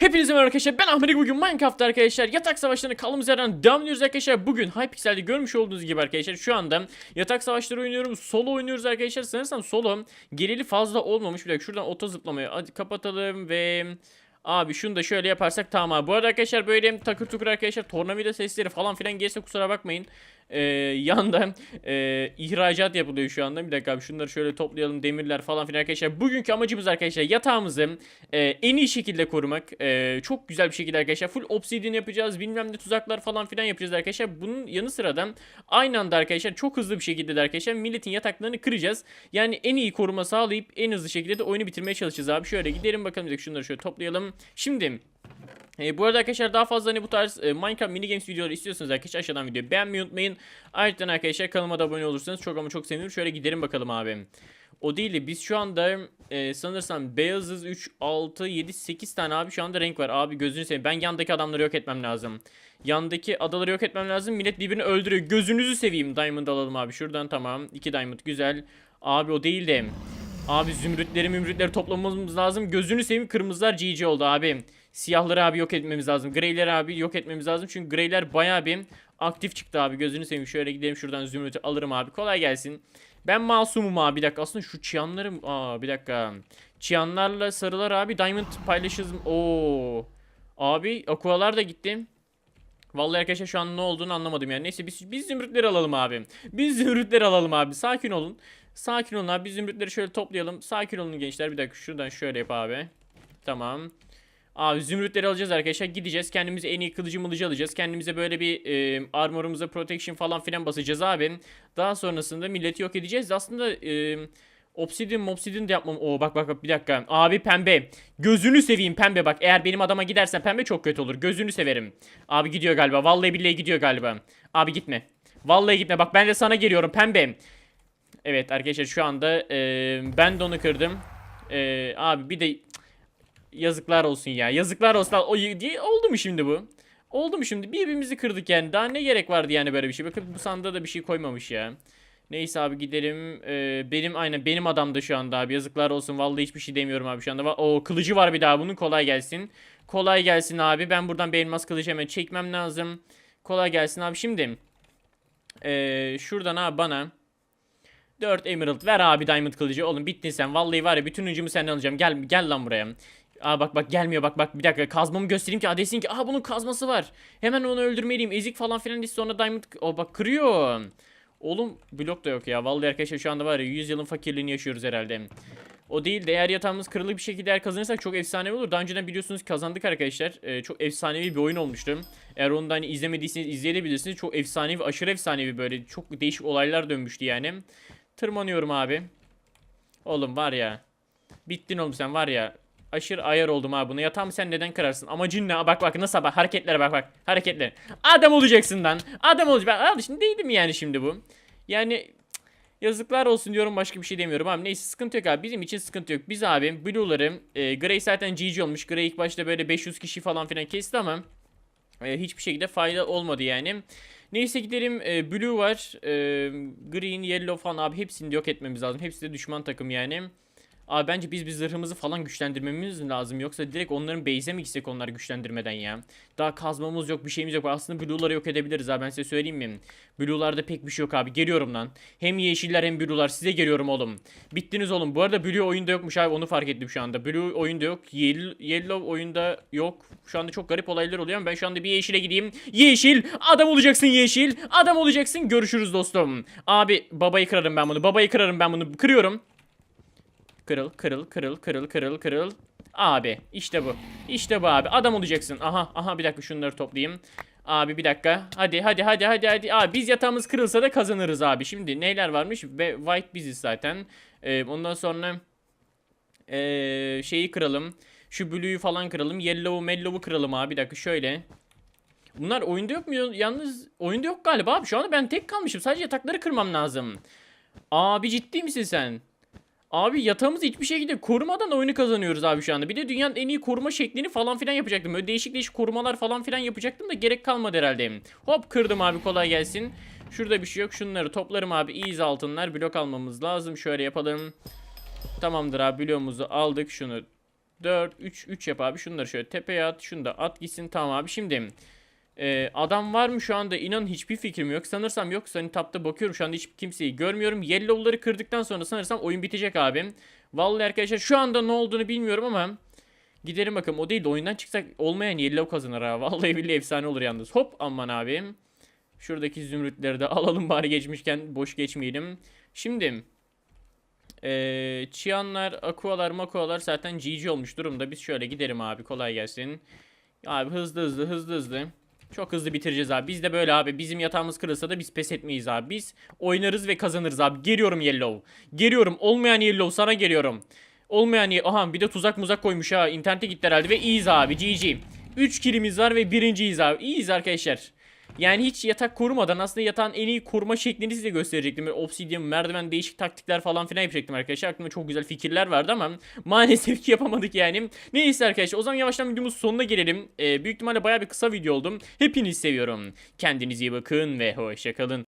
Hepinize merhaba arkadaşlar. Ben Ahmet bugün Minecraft arkadaşlar yatak savaşlarına kaldığımız yerden devam ediyoruz arkadaşlar. Bugün Hypixel'de görmüş olduğunuz gibi arkadaşlar şu anda yatak savaşları oynuyorum solo oynuyoruz arkadaşlar. Sanırsam solo geleli fazla olmamış. Bir dakika şuradan oto zıplamayı kapatalım ve Abi şunu da şöyle yaparsak tamam abi. Bu arada arkadaşlar böyle takır tukur arkadaşlar tornavida sesleri falan filan gelirse kusura bakmayın. Ee, yanda e, ihracat yapılıyor şu anda. Bir dakika abi şunları şöyle toplayalım demirler falan filan arkadaşlar. Bugünkü amacımız arkadaşlar yatağımızı e, en iyi şekilde korumak. E, çok güzel bir şekilde arkadaşlar. Full obsidian yapacağız. Bilmem ne tuzaklar falan filan yapacağız arkadaşlar. Bunun yanı sıra da aynı anda arkadaşlar çok hızlı bir şekilde de arkadaşlar milletin yataklarını kıracağız. Yani en iyi koruma sağlayıp en hızlı şekilde de oyunu bitirmeye çalışacağız abi. Şöyle gidelim bakalım. Şunları şöyle toplayalım. Şimdi e, bu arada arkadaşlar daha fazla hani bu tarz e, Minecraft mini games videoları istiyorsanız arkadaşlar aşağıdan videoyu beğenmeyi unutmayın. Ayrıca arkadaşlar kanalıma da abone olursanız çok ama çok sevinirim. Şöyle gidelim bakalım abi. O değil de biz şu anda e, sanırsam beyazız 3, 6, 7, 8 tane abi şu anda renk var. Abi gözünü seveyim ben yandaki adamları yok etmem lazım. Yandaki adaları yok etmem lazım. Millet birbirini öldürüyor. Gözünüzü seveyim. Diamond alalım abi. Şuradan tamam. 2 diamond güzel. Abi o değil de. Abi zümrütleri mümrütleri toplamamız lazım. Gözünü seveyim kırmızılar GG oldu abi. Siyahları abi yok etmemiz lazım. Greyleri abi yok etmemiz lazım. Çünkü greyler bayağı bir aktif çıktı abi. Gözünü seveyim. Şöyle gidelim şuradan zümrütü alırım abi. Kolay gelsin. Ben masumum abi. Bir dakika. Aslında şu çıyanlarım. Aa bir dakika. Çıyanlarla sarılar abi. Diamond paylaşırız. Oo. Abi aqualar da gitti. Vallahi arkadaşlar şu an ne olduğunu anlamadım yani. Neyse biz, biz zümrütleri alalım abi. Biz zümrütleri alalım abi. Sakin olun. Sakin olun abi. Biz zümrütleri şöyle toplayalım. Sakin olun gençler. Bir dakika şuradan şöyle yap abi. Tamam. Abi zümrütleri alacağız arkadaşlar. Gideceğiz. Kendimize en iyi kılıcı mılıcı alacağız. Kendimize böyle bir e, armorumuza protection falan filan basacağız abi. Daha sonrasında milleti yok edeceğiz. Aslında e, obsidian obsidian de yapmam. Oo bak bak bak bir dakika. Abi pembe. Gözünü seveyim pembe bak. Eğer benim adama gidersen pembe çok kötü olur. Gözünü severim. Abi gidiyor galiba. Vallahi billahi gidiyor galiba. Abi gitme. Vallahi gitme. Bak ben de sana geliyorum pembe. Evet arkadaşlar şu anda e, ben de onu kırdım. E, abi bir de yazıklar olsun ya. Yazıklar olsun. O diye oldu mu şimdi bu? Oldu mu şimdi? Birbirimizi kırdık yani. Daha ne gerek vardı yani böyle bir şey? Bakın bu sandığa da bir şey koymamış ya. Neyse abi gidelim. Ee, benim aynen benim adam da şu anda abi. Yazıklar olsun. Vallahi hiçbir şey demiyorum abi şu anda. O kılıcı var bir daha bunun. Kolay gelsin. Kolay gelsin abi. Ben buradan elmas kılıcı hemen çekmem lazım. Kolay gelsin abi. Şimdi ee, şuradan abi bana 4 emerald ver abi diamond kılıcı. Oğlum bittin sen. Vallahi var ya bütün ucumu senden alacağım. Gel gel lan buraya. Aa bak bak gelmiyor bak bak bir dakika kazmamı göstereyim ki aa desin ki aa bunun kazması var. Hemen onu öldürmeliyim. Ezik falan filan liste sonra diamond o bak kırıyor. Oğlum blok da yok ya. Vallahi arkadaşlar şu anda var ya 100 yılın fakirliğini yaşıyoruz herhalde. O değil de eğer yatağımız kırılı bir şekilde eğer kazanırsak çok efsanevi olur. Daha önceden biliyorsunuz kazandık arkadaşlar. Ee, çok efsanevi bir oyun olmuştu. Eğer onu da hani izlemediyseniz izleyebilirsiniz. Çok efsanevi, aşırı efsanevi böyle çok değişik olaylar dönmüştü yani. Tırmanıyorum abi. Oğlum var ya. Bittin oğlum sen var ya. Aşırı ayar oldum abi buna. Yatağımı sen neden kırarsın? Amacın ne? Bak bak nasıl bak hareketlere bak bak. Hareketler. Adam olacaksın lan. Adam olacaksın. Al şimdi değildim yani şimdi bu. Yani yazıklar olsun diyorum başka bir şey demiyorum abi. Neyse sıkıntı yok abi. Bizim için sıkıntı yok. Biz abi Blue'ları e, Grey zaten GG olmuş. Grey ilk başta böyle 500 kişi falan filan kesti ama e, hiçbir şekilde fayda olmadı yani. Neyse gidelim. E, Blue var. E, green, Yellow falan abi hepsini yok etmemiz lazım. Hepsi de düşman takım yani. Abi bence biz bir zırhımızı falan güçlendirmemiz lazım. Yoksa direkt onların base'e mi gitsek onları güçlendirmeden ya? Daha kazmamız yok bir şeyimiz yok. Aslında Blue'ları yok edebiliriz abi ben size söyleyeyim mi? Blue'larda pek bir şey yok abi. Geliyorum lan. Hem yeşiller hem Blue'lar size geliyorum oğlum. Bittiniz oğlum. Bu arada Blue oyunda yokmuş abi onu fark ettim şu anda. Blue oyunda yok. Yel- Yellow oyunda yok. Şu anda çok garip olaylar oluyor ama ben şu anda bir yeşile gideyim. Yeşil! Adam olacaksın yeşil! Adam olacaksın. Görüşürüz dostum. Abi babayı kırarım ben bunu. Babayı kırarım ben bunu. Kırıyorum. Kırıl, kırıl, kırıl, kırıl, kırıl, kırıl. Abi işte bu. İşte bu abi. Adam olacaksın. Aha, aha bir dakika şunları toplayayım. Abi bir dakika. Hadi hadi hadi hadi hadi. Abi biz yatağımız kırılsa da kazanırız abi. Şimdi neler varmış? Ve white biziz zaten. Ee, ondan sonra ee, şeyi kıralım. Şu blue'yu falan kıralım. Yellow'u mellow'u kıralım abi. Bir dakika şöyle. Bunlar oyunda yok mu? Yalnız oyunda yok galiba abi. Şu anda ben tek kalmışım. Sadece yatakları kırmam lazım. Abi ciddi misin sen? Abi yatağımızı hiçbir şekilde korumadan oyunu kazanıyoruz abi şu anda. Bir de dünyanın en iyi koruma şeklini falan filan yapacaktım. Böyle değişik değişik korumalar falan filan yapacaktım da gerek kalmadı herhalde. Hop kırdım abi kolay gelsin. Şurada bir şey yok. Şunları toplarım abi. İyiyiz altınlar. Blok almamız lazım. Şöyle yapalım. Tamamdır abi bloğumuzu aldık. Şunu 4, 3, 3 yap abi. Şunları şöyle tepeye at. Şunu da at gitsin. Tamam abi. Şimdi e, adam var mı şu anda? İnanın hiçbir fikrim yok. Sanırsam yok. Hani tapta bakıyorum şu anda hiç kimseyi görmüyorum. Yellow'ları kırdıktan sonra sanırsam oyun bitecek abi. Vallahi arkadaşlar şu anda ne olduğunu bilmiyorum ama gidelim bakalım. O değil de oyundan çıksak olmayan yellow kazanır ha. Vallahi billahi efsane olur yalnız. Hop aman abi. Şuradaki zümrütleri de alalım bari geçmişken boş geçmeyelim. Şimdi eee Çiyanlar, Aqualar, Makualar zaten GG olmuş durumda. Biz şöyle gidelim abi kolay gelsin. Abi hızlı hızlı hızlı hızlı. Çok hızlı bitireceğiz abi. Biz de böyle abi. Bizim yatağımız kırılsa da biz pes etmeyiz abi. Biz oynarız ve kazanırız abi. Geliyorum Yellow. Geliyorum. Olmayan Yellow sana geliyorum. Olmayan Ye- Aha bir de tuzak muzak koymuş ha. İnternete gitti herhalde ve iyiyiz abi. GG. 3 kilimiz var ve birinciyiz abi. İyiyiz arkadaşlar. Yani hiç yatak kurmadan aslında yatağın en iyi kurma şeklini size gösterecektim. Böyle obsidian, merdiven, değişik taktikler falan filan yapacaktım arkadaşlar. Aklımda çok güzel fikirler vardı ama maalesef ki yapamadık yani. Neyse arkadaşlar o zaman yavaştan videomuzun sonuna gelelim. Ee, büyük ihtimalle baya bir kısa video oldum. Hepinizi seviyorum. Kendinize iyi bakın ve hoşçakalın.